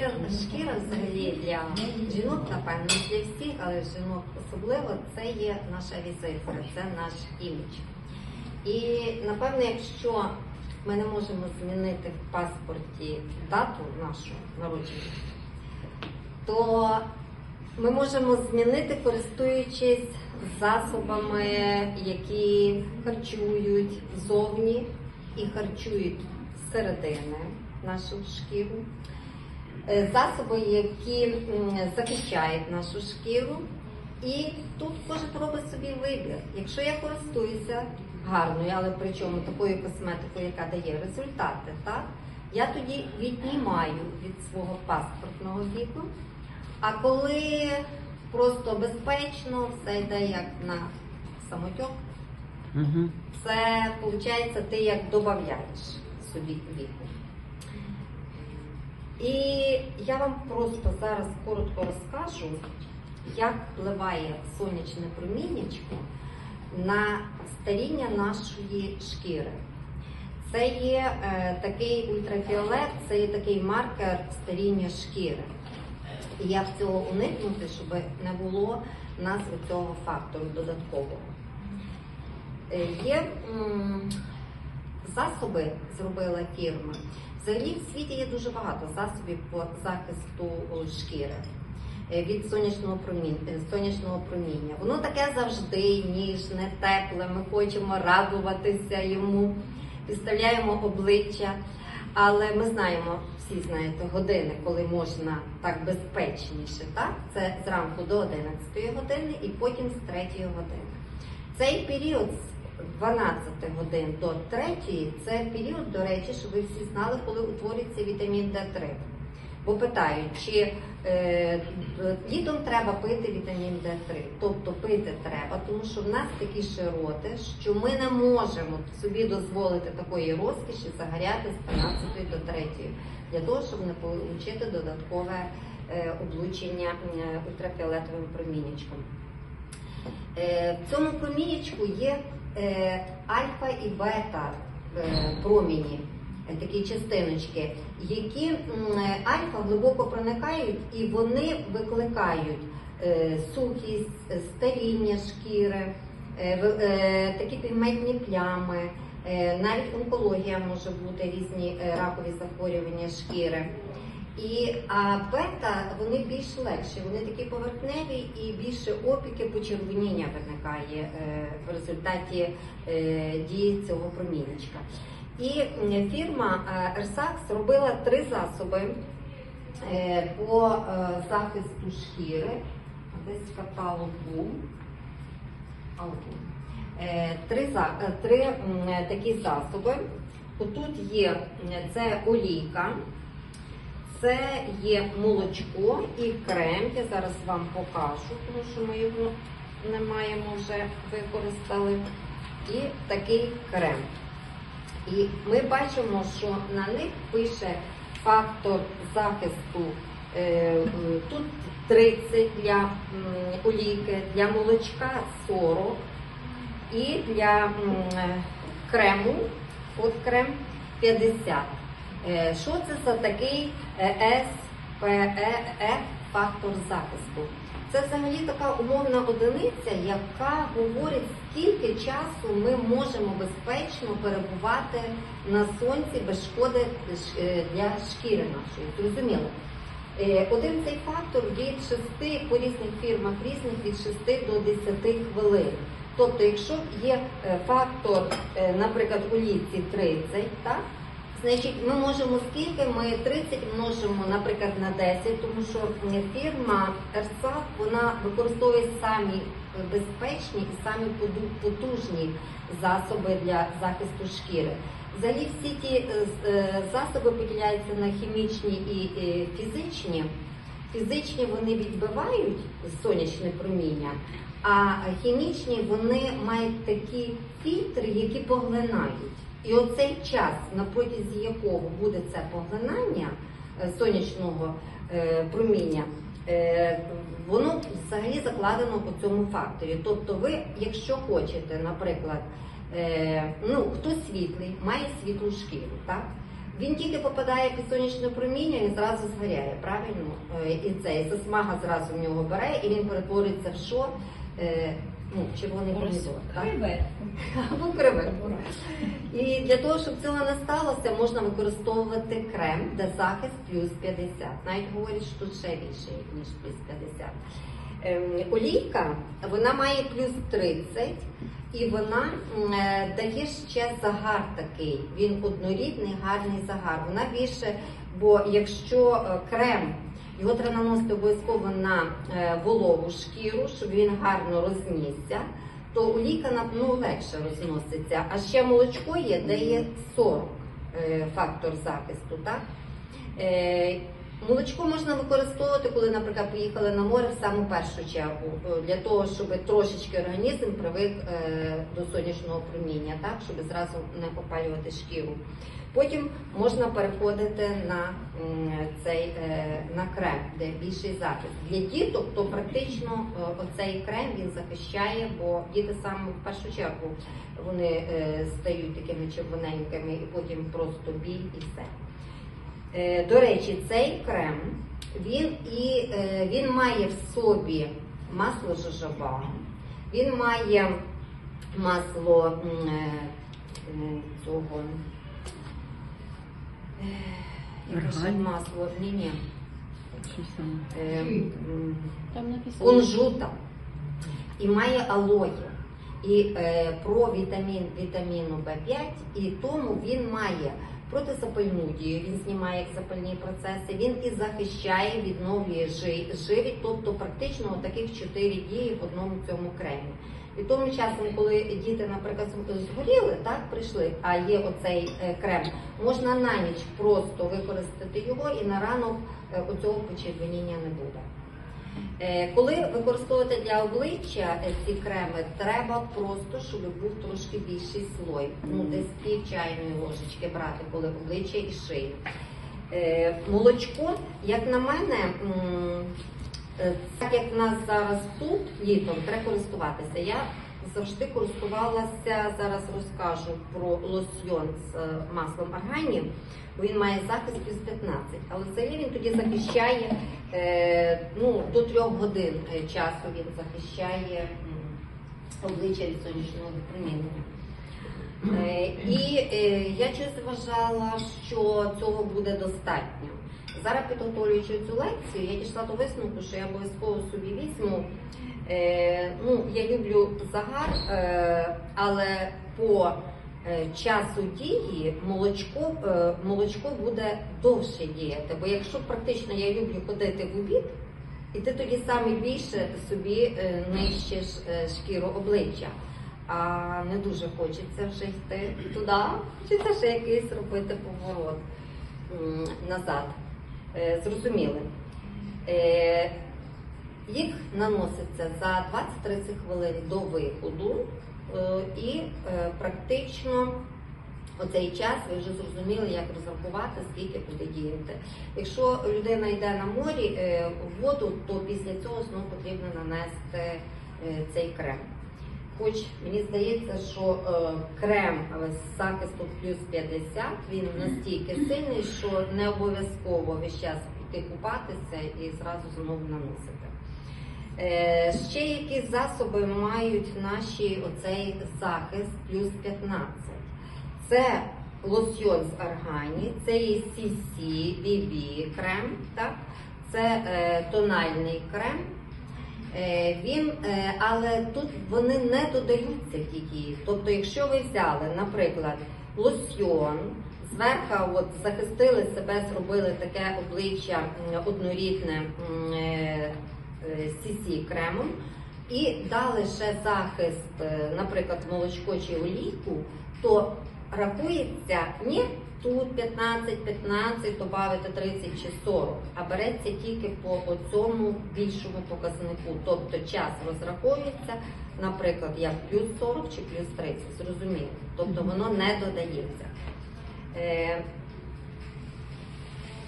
шкіра, шкіра взагалі для жінок, напевно, для всіх, але жінок особливо, це є наша візитка, це наш імідж. І напевно, якщо ми не можемо змінити в паспорті дату нашу народження, то ми можемо змінити, користуючись засобами, які харчують зовні і харчують зсередини нашу шкіру. Е, Засоби, які захищають нашу шкіру. І тут кожен робить собі вибір. Якщо я користуюся гарною, але причому такою косметикою, яка дає результати, так? я тоді віднімаю від свого паспортного віку. А коли просто безпечно, все йде як на самотьок, Угу. це виходить, ти як додаєш собі віку. І я вам просто зараз коротко розкажу, як впливає сонячне проміннячко на старіння нашої шкіри. Це є е, такий ультрафіолет, це є такий маркер старіння шкіри. І як цього уникнути, щоб не було в нас цього фактору додаткового. Е, Є засоби, зробила фірма. Взагалі в світі є дуже багато засобів по захисту шкіри е, від сонячного проміння, сонячного проміння. Воно таке завжди ніжне, тепле. Ми хочемо радуватися йому, підставляємо обличчя. Але ми знаємо, всі знаєте, години, коли можна так безпечніше. Так? Це зранку до 11 години і потім з 3 години. Цей період 12 годин до 3 це період, до речі, щоб ви всі знали, коли утворюється вітамін Д3. Бо питають, чи е, літом треба пити вітамін Д3. Тобто пити треба, тому що в нас такі широти, що ми не можемо собі дозволити такої розкіші загоряти з 12 до 3, для того, щоб не отримати додаткове е, облучення е, ультрафіолетовим проміннячком. Е, В цьому промінічку є альфа і бета е, проміні, е, такі частиночки, які е, альфа глибоко проникають і вони викликають е, сухість, е, старіння шкіри, е, е, такі пігментні плями, е, навіть онкологія може бути різні е, ракові захворювання шкіри. І а бета вони більш легші, вони такі поверхневі і більше опіки почервоніння виникає е, в результаті е, дії цього промінечка. І фірма е, Ersax робила три засоби по захисту шкіри. Десь каталог Три, три такі засоби. Отут є це олійка. Це є молочко і крем. Я зараз вам покажу, тому що ми його не маємо вже використали. І такий крем. І ми бачимо, що на них пише фактор захисту. е, Тут 30 для олійки, для молочка 40 і для е, крему, от крем 50. Е, Що це за такий е, SPEF фактор захисту? Це взагалі така умовна одиниця, яка говорить, скільки часу ми можемо безпечно перебувати на сонці без шкоди е, для шкіри нашої. Зрозуміло. Е, Один цей фактор від 6 по різних фірмах різних від 6 до 10 хвилин. Тобто, якщо є е, фактор, е, наприклад, у ліці 30, так? Значить, ми можемо скільки? Ми 30 множимо, наприклад, на 10, тому що фірма Ерсак вона використовує самі безпечні і самі потужні засоби для захисту шкіри. Взагалі всі ті е, е, засоби поділяються на хімічні і фізичні. Фізичні вони відбивають сонячне проміння, а хімічні вони мають такі фільтри, які поглинають. І оцей час, на протязі якого буде це поглинання е, сонячного е, проміння, е, воно взагалі закладено у цьому факторі. Тобто, ви, якщо хочете, наприклад, ну хто світлий, має світлу шкіру, так? Він тільки попадає під сонячне проміння, він зразу згоряє, правильно? І це, і засмага зразу в нього бере, і він перетворюється в що? Ну, червоний помідор. так? Або креветку. І для того, щоб цього не сталося, можна використовувати крем, де захист плюс 50. Навіть говорять, що тут ще більше, ніж плюс 50. Ем, олійка, вона має плюс 30 і вона е, дає ще загар такий. Він однорідний, гарний загар. Вона більше, бо якщо е, крем, його треба наносити обов'язково на е, вологу шкіру, щоб він гарно рознісся то олійка на- ну, легше розноситься. А ще молочко є, де є 40 е, фактор захисту. Так? Е, молочко можна використовувати, коли, наприклад, поїхали на море в саму першу чергу, для того, щоб трошечки організм привик до сонячного проміння, так? щоб зразу не попалювати шкіру. Потім можна переходити на цей е, на крем, де більший захист. Для діток то практично е, оцей крем він захищає, бо діти саме в першу чергу вони е, стають такими червоненькими і потім просто біль і все. До речі, цей крем він і він має в собі масло жожоба, він має масло цього. Яке ще масло? Ні, ні. Що саме? М, Там написано. кунжута і має алоє. І е, про вітамін вітаміну В5, і тому він має протизапальну дію, він знімає як запальні процеси, він і захищає, відновлює жи- живіт, тобто практично таких чотири дії в одному цьому кремі. І тому часом, коли діти, наприклад, згоріли, так прийшли, а є оцей е, крем, можна на ніч просто використати його, і на ранок е, оцього почервоніння не буде. Е, Коли використовувати для обличчя е, ці креми, треба просто, щоб був трошки більший слой. Ну, десь пів чайної ложечки брати, коли обличчя і шию. Е, Молочко, як на мене, е, так як в нас зараз тут літом, треба користуватися. Я завжди користувалася, зараз розкажу про лосьйон з е, маслом аргані, бо він має захист плюс 15. Але взагалі він тоді захищає е, ну, до трьох годин е, часу він захищає обличчя від сонячного випромінення. Е, І е, я щось вважала, що цього буде достатньо. Зараз підготовлюючи цю лекцію, я дійшла до висновку, що я обов'язково собі візьму. Е, ну, я люблю загар, е, але по е, часу дії молочко, е, молочко буде довше діяти. Бо якщо практично я люблю ходити в обід, і ти тоді саме більше собі е, нищиш е, шкіру обличчя. А не дуже хочеться вже йти туди, хочеться ще якийсь робити поворот назад. Е, Зрозуміли. Е, Їх наноситься за 20-30 хвилин до виходу, е, і практично оцей час ви вже зрозуміли, як розрахувати, скільки буде діяти. Якщо людина йде на морі в воду, то після цього знову потрібно нанести цей крем. Хоч мені здається, що е, крем з захисту плюс 50 він настільки сильний, що не обов'язково весь час піти купатися і зразу знову наносити. Е, ще які засоби мають наші оцей захист плюс 15? Це лосьйон з аргані, це є CC BB крем, так? це е, тональний крем. Е, Він, е, але тут вони не додаються ті дії. Тобто, якщо ви взяли, наприклад, лосьйон, зверху от, захистили себе, зробили таке обличчя однорідне е, CC кремом, і дали ще захист, наприклад, молочко чи олійку, то рахується ні тут 15, 15, додати 30 чи 40, а береться тільки по цьому більшому показнику. Тобто час розраховується, наприклад, як плюс 40 чи плюс 30, зрозуміло. Тобто воно не додається.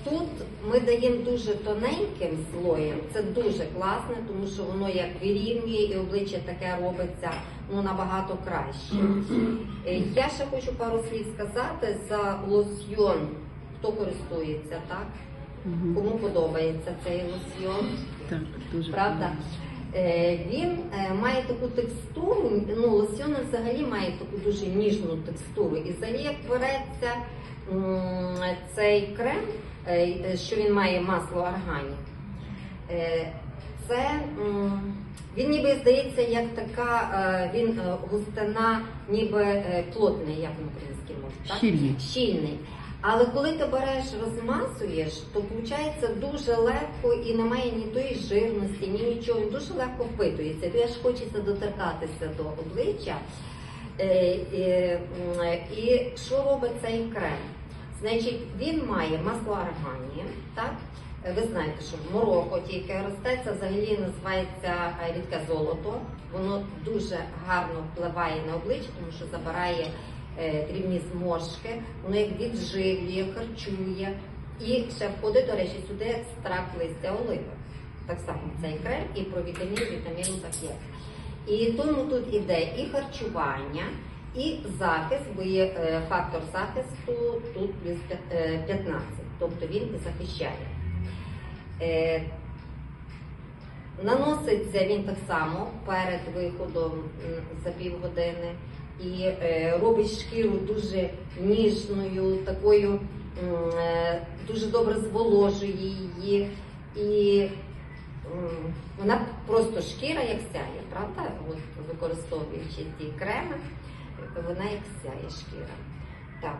Тут ми даємо дуже тоненьким слоєм, це дуже класно, тому що воно як вирівнює і обличчя таке робиться ну, набагато краще. Е, Я ще хочу пару слів сказати за лосьйон хто користується, так? Кому подобається цей лосьйон. Так, дуже Правда? Е, Він е, має таку текстуру, ну лосьон взагалі має таку дуже ніжну текстуру. І взагалі як береться цей крем, що він має масло органік, е, це він ніби здається як така, е, він е, густина, ніби е, плотний, як на українській мові. Щільний. щільний. Але коли ти береш, розмазуєш, то виходить дуже легко і немає ні тої жирності, ні нічого. Він дуже легко впитується. Тобі аж хочеться доторкатися до обличчя. Е, е, І що робить цей крем? Значить, він має масло арганії, так? Ви знаєте, що в Марокко тільки росте, це взагалі називається е, рідке золото. Воно дуже гарно впливає на обличчя, тому що забирає е, дрібні зморшки, воно як відживлює, харчує. І ще входить, до речі, сюди екстракт листя оливи. Так само цей крем і про вітамін, вітаміну так є. І тому тут іде і харчування, і захист, бо є е, фактор захисту тут плюс е, 15, тобто він захищає. Е, Наноситься він так само перед виходом за півгодини і е, робить шкіру дуже ніжною, такою е, дуже добре зволожує її. І вона просто шкіра як сяє, правда? От, використовуючи ці креми, вона як сяє шкіра. Так.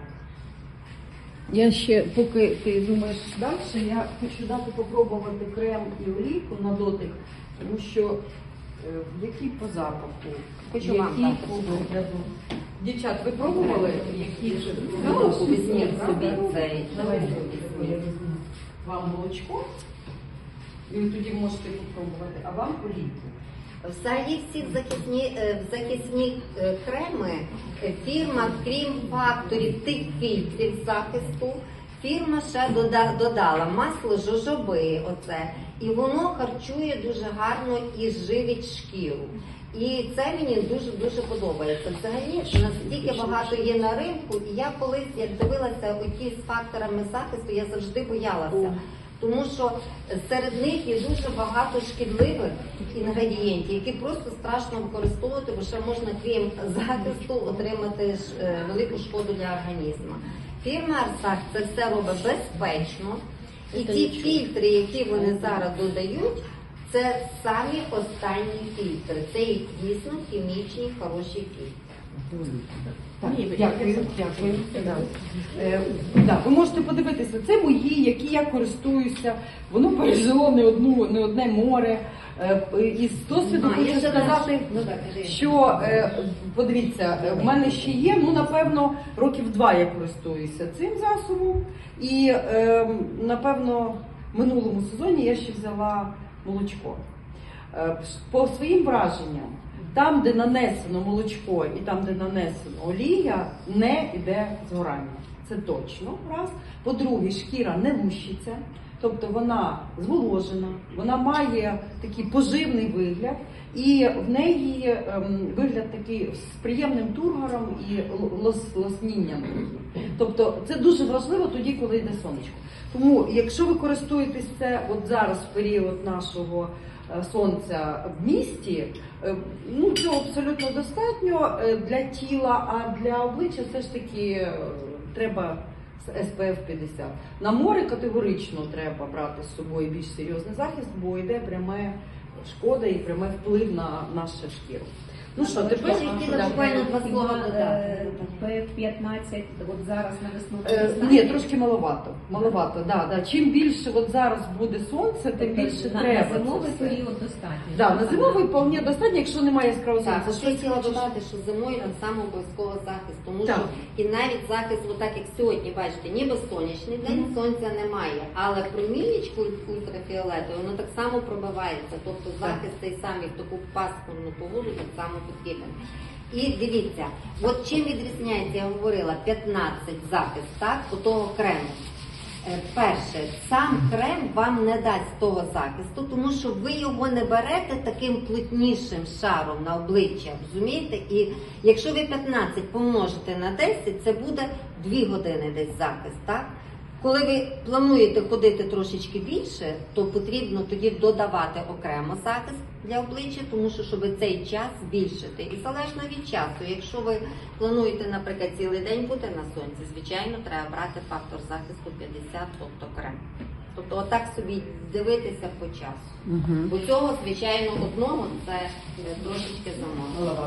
Я ще, поки ти думаєш далі, я хочу дати попробувати крем і олійку на дотик, тому що е, який по запаху, Хочу який вам дати. по вигляду. Дівчат, ви пробували? Які Ну, візьміть собі цей. Давайте візьміть. я вам молочко, і ви тоді можете попробувати, а вам олійку. Взагалі всі захисні, е, захисні е, креми е, фірма, крім факторів тих фільтрів захисту, фірма ще додала масло жожоби, оце, і воно харчує дуже гарно і живить шкіру. І це мені дуже дуже подобається. Взагалі настільки багато є на ринку, і я колись як дивилася оті з факторами захисту, я завжди боялася. Тому що серед них є дуже багато шкідливих інгредієнтів, які просто страшно використовувати, бо ще можна, крім захисту, отримати е, велику шкоду для організму. Фірма Арсак це все робить безпечно, і ті фільтри, які вони зараз додають, це самі останні фільтри. Це і дійсно хімічні хороші фільтри. Так, дякую, дякую. Да. Е, да, ви можете подивитися, це мої, які я користуюся. Воно пережило не одну, не одне море. Е, і з досвіду А, хочу сказати, ну так, кажи. що е, подивіться, е, в мене ще є, ну напевно, років два я користуюся цим засобом. І е, напевно, в минулому сезоні я ще взяла молочко. Е, По своїм враженням, там, де нанесено молочко і там, де нанесено олія, не йде згорання. Це точно раз. По-друге, шкіра не лущиться, тобто вона зволожена, вона має такий поживний вигляд, і в неї ем, вигляд такий з приємним тургором і лос, лоснінням. Тобто це дуже важливо тоді, коли йде сонечко. Тому, якщо ви користуєтесь це от зараз в період нашого сонця в місті, е, ну цього абсолютно достатньо е, для тіла, а для обличчя все ж таки е, треба SPF 50. На море категорично треба брати з собою більш серйозний захист, бо йде пряме шкода і пряме вплив на нашу шкіру. Ну що, тепер Да. буквально два слова Е, додати. П-15, от зараз на весну. Е. Ні, трошки маловато. Маловато, да, да. Чим більше от зараз буде сонце, тим більше на, треба. на зимовий все. період достатньо. Да, на зимовий вполне достатньо, якщо немає яскравого Так, сонця. ще Щось хотіла хочеш- додати, що зимою так само обов'язково захист, тому Так. що і навіть захист, отак як сьогодні, бачите, ніби сонячний день, сонця немає, але промінечку ультрафіолетове, воно так само пробивається. Тобто захист цей самий в таку пасмурну погоду так само потрібен. І дивіться, от чим відрізняється, я говорила, 15 захист, так, у того крему. Е, Перше, сам крем вам не дасть того захисту, тому що ви його не берете таким плотнішим шаром на обличчя, розумієте? І якщо ви 15 помножите на 10, це буде 2 години десь захист, так? Коли ви плануєте ходити трошечки більше, то потрібно тоді додавати окремо захист для обличчя, тому що щоб цей час збільшити. І залежно від часу, якщо ви плануєте, наприклад, цілий день бути на сонці, звичайно, треба брати фактор захисту 50, тобто крем. Тобто, отак собі дивитися по часу. Угу. Бо цього, звичайно, одного це трошечки замало.